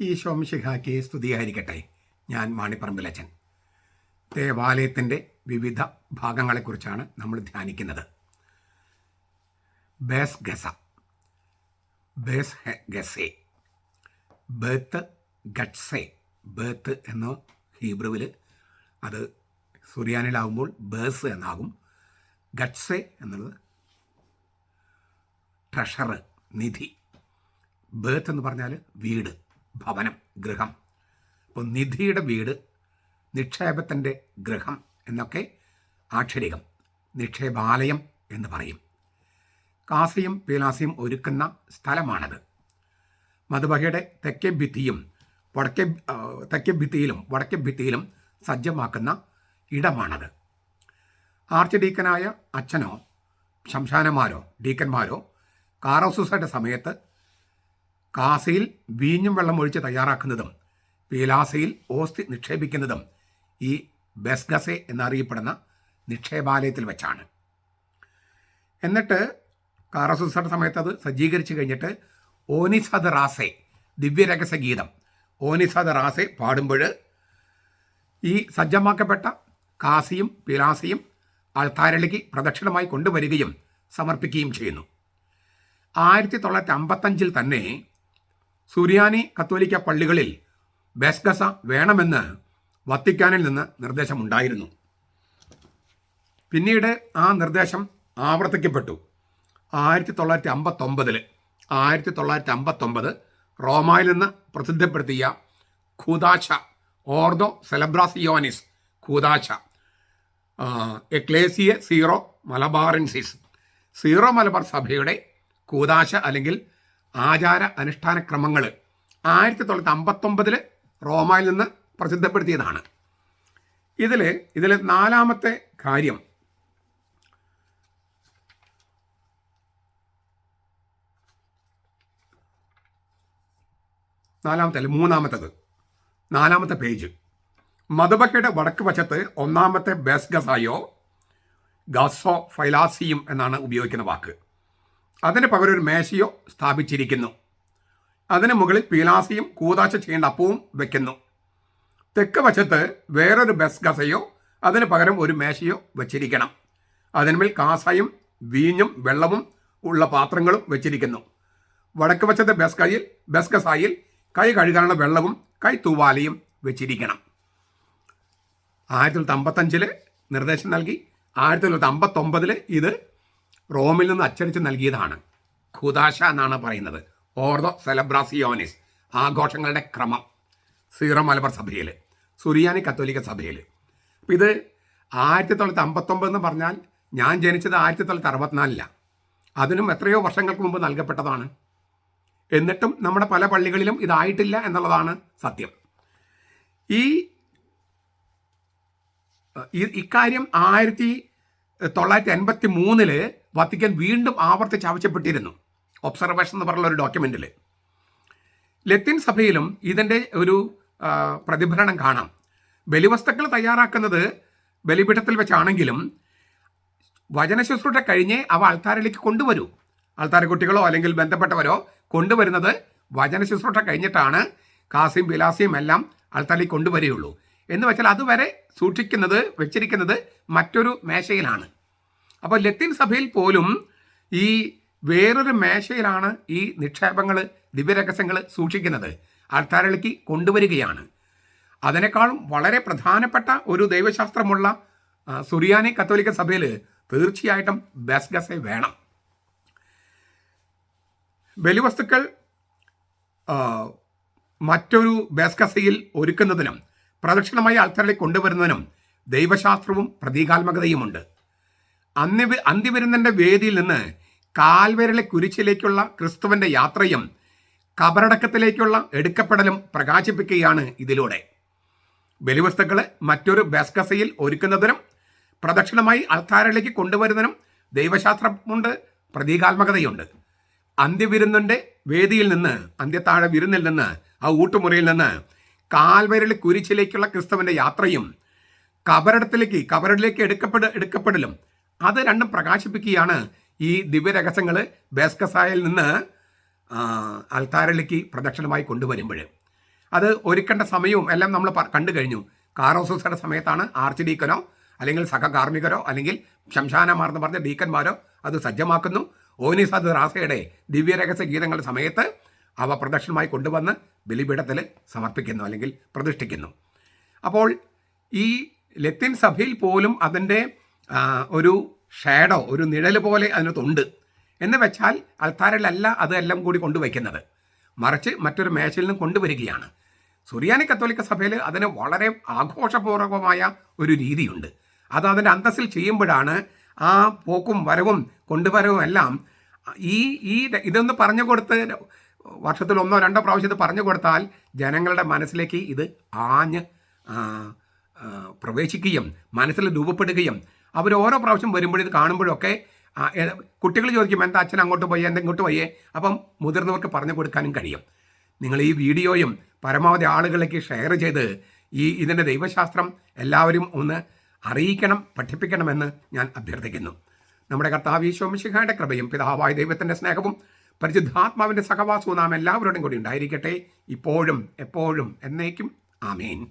ഈ ശോംശിഖാക്ക് സ്തുതിയായിരിക്കട്ടെ. ഞാൻ മാണിപ്പറമ്പിലച്ചൻ ദേവാലയത്തിന്റെ വിവിധ ഭാഗങ്ങളെക്കുറിച്ചാണ് നമ്മൾ ധ്യാനിക്കുന്നത്. ബേസ് ഗസ. ബേസ് ഹെ ഗസെ. ബേത്ത് ഗട്ട്സെ ബേത്ത് എന്ന ഹീബ്രുവിൽ അത് സുറിയാനിലാവുമ്പോൾ ബേസ് എന്നാകും. ഗട്ട്സെ എന്നുള്ളത് ട്രഷറ് നിധി. ബേത്ത് എന്ന് പറഞ്ഞാൽ വീട്. ഭവനം ഗൃഹം. അപ്പോൾ നിധിയുടെ വീട് നിക്ഷേപത്തിന്റെ ഗൃഹം എന്നൊക്കെ ആക്ഷരികം നിക്ഷേപാലയം എന്ന് പറയും. കാസിയും പീലാസിയും ഒരുക്കുന്ന സ്ഥലമാണത്. മധുബഹയുടെ തെക്കേ ഭിത്തിയും വടക്കേ തെക്കേ ഭിത്തിയിലും വടക്കേ ഭിത്തിയിലും സജ്ജമാക്കുന്ന ഇടമാണത്. ആർച്ച് ഡീക്കനായ അച്ഛനോ ശംശാനമാരോ ഡീക്കന്മാരോ കാറോസൂസയുടെ സമയത്ത് കാസയിൽ വീഞ്ഞും വെള്ളം ഒഴിച്ച് തയ്യാറാക്കുന്നതും പീലാസയിൽ ഓസ്തി നിക്ഷേപിക്കുന്നതും ഈ ബെസ്ഗസെ എന്നറിയപ്പെടുന്ന നിക്ഷേപാലയത്തിൽ വെച്ചാണ്. എന്നിട്ട് കാറസൂസയുടെ സമയത്ത് അത് സജ്ജീകരിച്ചു കഴിഞ്ഞിട്ട് ഓനിസദ് റാസെ ദിവ്യരഹസ്യ ഗീതം. ഓനിസദ് റാസെ പാടുമ്പോൾ ഈ സജ്ജമാക്കപ്പെട്ട കാസിയും പിലാസയും ആൾത്താരളിക്ക് പ്രദക്ഷിണമായി കൊണ്ടുവരികയും സമർപ്പിക്കുകയും ചെയ്യുന്നു. ആയിരത്തി തൊള്ളായിരത്തി അമ്പത്തഞ്ചിൽ തന്നെ സുറിയാനി കത്തോലിക്ക പള്ളികളിൽ ബെസ്കസ വേണമെന്ന് വത്തിക്കാനിൽ നിന്ന് നിർദ്ദേശമുണ്ടായിരുന്നു. പിന്നീട് ആ നിർദ്ദേശം ആവർത്തിക്കപ്പെട്ടു. ആയിരത്തി തൊള്ളായിരത്തി അമ്പത്തൊമ്പതിൽ ആയിരത്തി തൊള്ളായിരത്തി അമ്പത്തൊമ്പത് റോമായിൽ നിന്ന് പ്രസിദ്ധപ്പെടുത്തിയ ഖൂദാശ ഓർദോ സെലബ്രാസിയോനിസ് ഖൂദാശ എക്ലേസിയ സീറോ മലബാറൻസിസ്. സീറോ മലബാർ സഭയുടെ കൂതാശ അല്ലെങ്കിൽ ആചാര അനുഷ്ഠാന ക്രമങ്ങൾ ആയിരത്തി തൊള്ളായിരത്തി അമ്പത്തൊമ്പതിൽ റോമയിൽ നിന്ന് പ്രസിദ്ധപ്പെടുത്തിയതാണ്. ഇതിൽ ഇതിൽ നാലാമത്തെ കാര്യം. നാലാമത്തെ അല്ല മൂന്നാമത്തത്. നാലാമത്തെ പേജ്. മധുബക്കയുടെ വടക്ക് വശത്ത് ഒന്നാമത്തെ ബെസ്ഗസായോ ഗസോ ഫൈലാസിയും എന്നാണ് ഉപയോഗിക്കുന്ന വാക്ക്. അതിന് പകരം ഒരു മേശയോ സ്ഥാപിച്ചിരിക്കുന്നു. അതിന് മുകളിൽ പീലാസിയും കൂതാശ ചെയ്യേണ്ട അപ്പവും വയ്ക്കുന്നു തെക്ക് വശത്ത് വേറൊരു ബസ് ഗസയോ അതിന് പകരം ഒരു മേശയോ വച്ചിരിക്കണം. അതിന്മേൽ കാസയും വീഞ്ഞും വെള്ളവും ഉള്ള പാത്രങ്ങളും വെച്ചിരിക്കുന്നു. വടക്ക് വശത്തെ ബസ് ഗസായിൽ കൈ കഴുകാനുള്ള വെള്ളവും കൈ തൂവാലയും വെച്ചിരിക്കണം. ആയിരത്തി തൊള്ളായിരത്തി അമ്പത്തഞ്ചിൽ നിർദ്ദേശം നൽകി. ആയിരത്തി തൊള്ളായിരത്തി അമ്പത്തൊമ്പതിൽ ഇത് റോമിൽ നിന്ന് അച്ചടിച്ച് നൽകിയതാണ്. ഖുദാശ എന്നാണ് പറയുന്നത്. ഓർദോ സെലബ്രാസിയോനിസ് ആഘോഷങ്ങളുടെ ക്രമം. സീറോ മലബാർ സഭയിൽ സുറിയാനി കത്തോലിക്ക സഭയിൽ അപ്പം ഇത് ആയിരത്തി തൊള്ളായിരത്തി അമ്പത്തൊമ്പത് എന്ന് പറഞ്ഞാൽ ഞാൻ ജനിച്ചത് ആയിരത്തി തൊള്ളായിരത്തി അറുപത്തിനാലിലാണ് അതിനും എത്രയോ വർഷങ്ങൾക്ക് മുമ്പ് നൽകപ്പെട്ടതാണ്. എന്നിട്ടും നമ്മുടെ പല പള്ളികളിലും ഇതായിട്ടില്ല എന്നുള്ളതാണ് സത്യം. ഈ ഇക്കാര്യം ആയിരത്തി തൊള്ളായിരത്തി എൺപത്തി മൂന്നിൽ വത്തിക്കാൻ വീണ്ടും ആവർത്തിച്ച് ആവശ്യപ്പെട്ടിരുന്നു. ഒബ്സർവേഷൻ എന്ന് പറയുന്ന ഒരു ഡോക്യുമെന്റിൽ ലത്തീൻ സഭയിലും ഇതിന്റെ ഒരു പ്രതിഫലനം കാണാം. ബലിവസ്തുക്കൾ തയ്യാറാക്കുന്നത് ബലിപീഠത്തിൽ വെച്ചാണെങ്കിലും വചന ശുശ്രൂഷ കഴിഞ്ഞേ അവ ആൾത്താരിലേക്ക് കൊണ്ടുവരൂ. ആൾത്താര കുട്ടികളോ അല്ലെങ്കിൽ ബന്ധപ്പെട്ടവരോ കൊണ്ടുവരുന്നത് വചന ശുശ്രൂഷ കഴിഞ്ഞിട്ടാണ് കാസിയും ബിലാസിയും എല്ലാം ആൾത്താരിലേക്ക് കൊണ്ടുവരികയുള്ളൂ. എന്ന് വെച്ചാൽ അതുവരെ സൂക്ഷിക്കുന്നത് വെച്ചിരിക്കുന്നത് മറ്റൊരു മേശയിലാണ്. അപ്പോൾ ലത്തീൻ സഭയിൽ പോലും ഈ വേറൊരു മേശയിലാണ് ഈ നിക്ഷേപങ്ങൾ ദിവ്യരഹസ്യങ്ങൾ സൂക്ഷിക്കുന്നത്. ആൾക്കാരിലേക്ക് കൊണ്ടുവരികയാണ്. അതിനേക്കാളും വളരെ പ്രധാനപ്പെട്ട ഒരു ദൈവശാസ്ത്രമുള്ള സുറിയാനി കത്തോലിക്ക സഭയിൽ തീർച്ചയായിട്ടും ബസ്ഗസെ വേണം. ബലിവസ്തുക്കൾ മറ്റൊരു ബസ്ഗസയിൽ ഒരുക്കുന്നതിനും പ്രദക്ഷിണമായി ആൾക്കാരിലേക്ക് കൊണ്ടുവരുന്നതിനും ദൈവശാസ്ത്രവും പ്രതീകാത്മകതയുമുണ്ട്. അന്ത്യ അന്ത്യവിരുന്നന്റെ വേദിയിൽ നിന്ന് കാൽവരലെ കുരിശിലേക്കുള്ള ക്രിസ്തുവിന്റെ യാത്രയും കബറടക്കത്തിലേക്കുള്ള എടുക്കപ്പെടലും പ്രകാശിപ്പിക്കുകയാണ് ഇതിലൂടെ. ബലിവസ്തുക്കളെ മറ്റൊരു ബസ്കസയിൽ ഒരുക്കുന്നതിനും പ്രദക്ഷിണമായി അൾത്താരയിലേക്ക് കൊണ്ടുവരുന്നതിനും ദൈവശാസ്ത്രമുണ്ട് പ്രതീകാത്മകതയുണ്ട്. അന്ത്യവിരുന്നിന്റെ വേദിയിൽ നിന്ന് അന്ത്യത്താഴ വിരുന്നിൽ നിന്ന് ആ ഊട്ടുമുറിയിൽ നിന്ന് കാൽവരൽ കുരിശിലേക്കുള്ള ക്രിസ്തുവിന്റെ യാത്രയും കബറിടത്തിലേക്ക് കബറിലേക്ക് എടുക്കപ്പെട എടുക്കപ്പെടലും അത് രണ്ടും പ്രകാശിപ്പിക്കുകയാണ് ഈ ദിവ്യരഹസ്യങ്ങൾ ബേസ്കസായിൽ നിന്ന് അൽത്താരയിലേക്ക് പ്രദക്ഷിണമായി കൊണ്ടുവരുമ്പോൾ അത് ഒരുക്കേണ്ട സമയവും എല്ലാം നമ്മൾ കണ്ടു കഴിഞ്ഞു. കാറോസൂസയുടെ സമയത്താണ് ആർച്ച് ഡീക്കനോ അല്ലെങ്കിൽ സഹകാർമ്മികരോ അല്ലെങ്കിൽ ശംശാനമാർന്ന് പറഞ്ഞ ഡീക്കന്മാരോ അത് സജ്ജമാക്കുന്നു. ഓനിസാദ് റാസയുടെ ദിവ്യരഹസ്യ ഗീതങ്ങളുടെ സമയത്ത് അവ പ്രദക്ഷിണമായി കൊണ്ടുവന്ന് ബലിപീഠത്തിൽ സമർപ്പിക്കുന്നു അല്ലെങ്കിൽ പ്രതിഷ്ഠിക്കുന്നു. അപ്പോൾ ഈ ലത്തിൻ സഭയിൽ പോലും അതിന്റെ ഒരു ഷാഡോ ഒരു നിഴൽ പോലെ അതിനകത്തുണ്ട്. എന്ന് വെച്ചാൽ അൾത്താരിലല്ല അതെല്ലാം കൂടി കൊണ്ടുവയ്ക്കുന്നത്. മറിച്ച് മറ്റൊരു മേശയിൽ നിന്നും കൊണ്ടുവരികയാണ്. സുറിയാനി കത്തോലിക്ക സഭയിൽ അതിന് വളരെ ആഘോഷപൂർവകമായ ഒരു രീതിയുണ്ട്. അത് അതിന്റെ അന്തസ്സിൽ ചെയ്യുമ്പോഴാണ് ആ പോക്കും വരവും കൊണ്ടുവരവും എല്ലാം ഈ ഈ ഇതൊന്ന് പറഞ്ഞു കൊടുത്ത് വർഷത്തിൽ ഒന്നോ രണ്ടോ പ്രാവശ്യം ഇത് പറഞ്ഞു കൊടുത്താൽ ജനങ്ങളുടെ മനസ്സിലേക്ക് ഇത് ആഞ്ഞ് പ്രവേശിക്കുകയും മനസ്സിൽ രൂപപ്പെടുകയും അവർ ഓരോ പ്രാവശ്യം വരുമ്പോഴും ഇത് കാണുമ്പോഴൊക്കെ കുട്ടികൾ ചോദിക്കും എന്താ അച്ഛൻ അങ്ങോട്ട് പോയേ? എന്താ ഇങ്ങോട്ട് പോയേ? അപ്പം മുതിർന്നവർക്ക് പറഞ്ഞു കൊടുക്കാനും കഴിയും. നിങ്ങൾ ഈ വീഡിയോയും പരമാവധി ആളുകളിലേക്ക് ഷെയർ ചെയ്ത് ഈ ഇതിന്റെ ദൈവശാസ്ത്രം എല്ലാവരും ഒന്ന് അറിയിക്കണം പഠിപ്പിക്കണമെന്ന് ഞാൻ അഭ്യർത്ഥിക്കുന്നു. നമ്മുടെ കർത്താവ് ഈശോമിശിഖയുടെ കൃപയും പിതാവായ ദൈവത്തിന്റെ സ്നേഹവും പരിശുദ്ധാത്മാവിന്റെ സഹവാസവും നാം എല്ലാവരോടും കൂടി ഉണ്ടായിരിക്കട്ടെ. ഇപ്പോഴും എപ്പോഴും എന്നേക്കും. ആമേൻ.